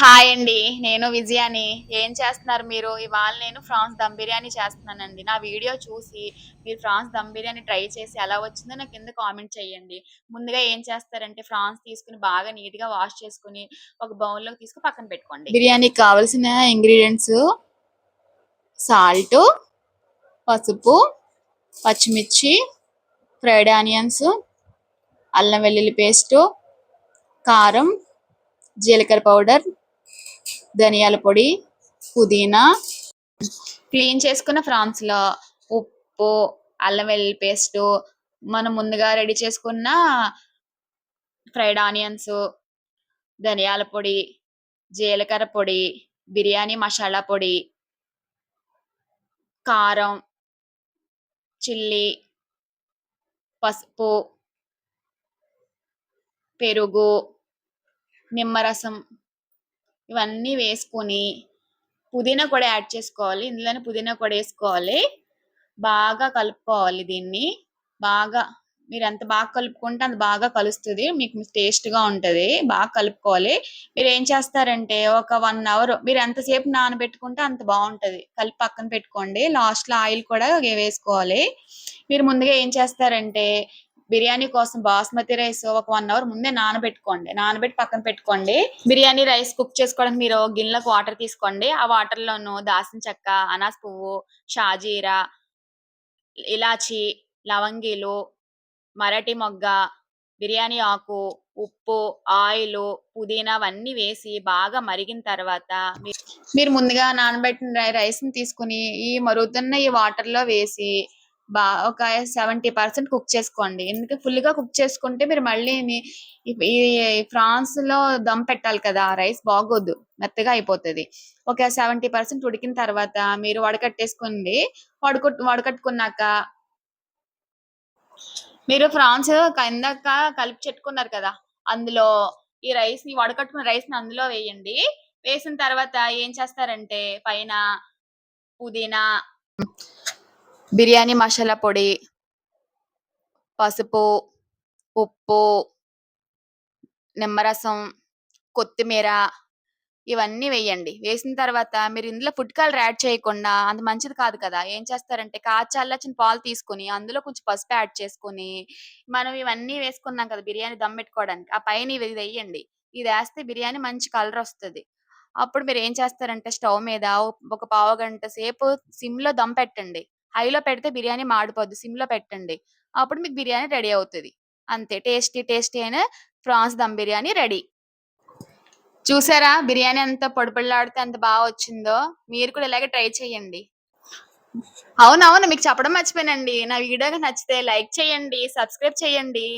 Hi అండి నేను విజయాని. ఏం చేస్తున్నారు మీరు? ఇవాళ నేను ఫ్రాన్స్ దమ్ బిర్యానీ చేస్తున్నానండి. నా వీడియో చూసి మీరు ఫ్రాన్స్ దమ్ బిర్యానీ ట్రై చేసి ఎలా వచ్చిందో నాకు కింద కామెంట్ చేయండి ముందుగా ఏం చేస్తారంటే ఫ్రాన్స్ తీసుకుని బాగా నీట్గా వాష్ చేసుకుని ఒక బౌల్ తీసుకుని పక్కన పెట్టుకోండి. బిర్యానీకి కావాల్సిన ఇంగ్రీడియంట్స్ సాల్ట్ పసుపు పచ్చిమిర్చి ఫ్రైడ్ ఆనియన్స్ అల్లం వెల్లుల్లి పేస్ట్ కారం జీలకర్ర పౌడర్ ధనియాల పొడి పుదీనా. క్లీన్ చేసుకున్న ఫ్రాన్స్లో ఉప్పు అల్లం వెల్లుల్లి పేస్ట్ మనం ముందుగా రెడీ చేసుకున్న ఫ్రైడ్ ఆనియన్స్ ధనియాల పొడి జీలకర్ర పొడి బిర్యానీ మసాలా పొడి కారం చిల్లీ పసుపు పెరుగు నిమ్మరసం. ఇవన్నీ వేసుకొని పుదీనా కూడా యాడ్ చేసుకోవాలి. ఇందులోనే పుదీనా కూడా వేసుకోవాలి. బాగా కలుపుకోవాలి దీన్ని. బాగా మీరు ఎంత బాగా కలుపుకుంటే అంత బాగా కలుస్తుంది. మీకు టేస్ట్గా బాగా కలుపుకోవాలి. మీరు ఏం చేస్తారంటే ఒక వన్ అవర్ మీరు ఎంతసేపు నానబెట్టుకుంటే అంత బాగుంటుంది. కలిపి పక్కన పెట్టుకోండి. లాస్ట్లో ఆయిల్ కూడా వేసుకోవాలి. మీరు ముందుగా ఏం చేస్తారంటే బిర్యానీ కోసం బాస్మతి రైస్ ఒక వన్ అవర్ ముందే నానబెట్టుకోండి. నానబెట్టి పక్కన పెట్టుకోండి. బిర్యానీ రైస్ కుక్ చేసుకోవడానికి మీరు గిన్నెలకు వాటర్ తీసుకోండి. ఆ వాటర్ లోను దాసిన చెక్క అనాస్ పువ్వు షాజీరా ఇలాచి లవంగీలు మరాఠీ మొగ్గ బిర్యానీ ఆకు ఉప్పు ఆయిల్ పుదీనా అవన్నీ వేసి బాగా మరిగిన తర్వాత మీరు ముందుగా నానబెట్టిన రైస్ని తీసుకుని ఈ మరుగుతున్న ఈ వాటర్లో వేసి బా ఒక సెవెంటీ పర్సెంట్ కుక్ చేసుకోండి. ఎందుకంటే ఫుల్గా కుక్ చేసుకుంటే మీరు మళ్ళీ ఈ ఫ్రాన్స్లో దమ్ పెట్టాలి కదా రైస్ బాగోదు మెత్తగా అయిపోతుంది. ఒక సెవెంటీ పర్సెంట్ ఉడికిన తర్వాత మీరు వడకట్టేసుకోండి వడక వడకట్టుకున్నాక మీరు ఫ్రాన్స్ ఇందాక కలిపి చెట్టుకున్నారు కదా అందులో ఈ రైస్ని వడకట్టుకున్న రైస్ని అందులో వేయండి. వేసిన తర్వాత ఏం చేస్తారంటే పైన పుదీనా బిర్యానీ మసాలా పొడి పసుపు ఉప్పు నిమ్మరసం కొత్తిమీర ఇవన్నీ వేయండి. వేసిన తర్వాత మీరు ఇందులో ఫుడ్ కలర్ యాడ్ చేయకుండా అంత మంచిది కాదు కదా. ఏం చేస్తారంటే కాచల్లాచిన పాలు తీసుకొని అందులో కొంచెం పసుపు యాడ్ చేసుకొని మనం ఇవన్నీ వేసుకున్నాం కదా బిర్యానీ దమ్ పెట్టుకోవడానికి ఆ పైన ఇది వేయండి. ఇది వేస్తే బిర్యానీ మంచి కలర్ వస్తది. అప్పుడు మీరు ఏం చేస్తారంటే స్టవ్ మీద ఒక పావు గంట సేపు సిమ్లో దమ్ పెట్టండి. హైలో పెడితే బిర్యానీ మాడిపోద్ది సిమ్లో పెట్టండి. అప్పుడు మీకు బిర్యానీ రెడీ అవుతుంది. అంతే. టేస్టీ టేస్టీ అయిన ప్రాన్స్ దమ్ బిర్యానీ రెడీ. చూసారా? బిర్యానీ ఎంత పొడిపొడిలాడితే ఎంత బాగా వచ్చిందో. మీరు కూడా ఇలాగే ట్రై చేయండి. అవునవును. మీకు చెప్పడం మర్చిపోయానండి. నా వీడియో నచ్చితే లైక్ చేయండి సబ్స్క్రైబ్ చేయండి.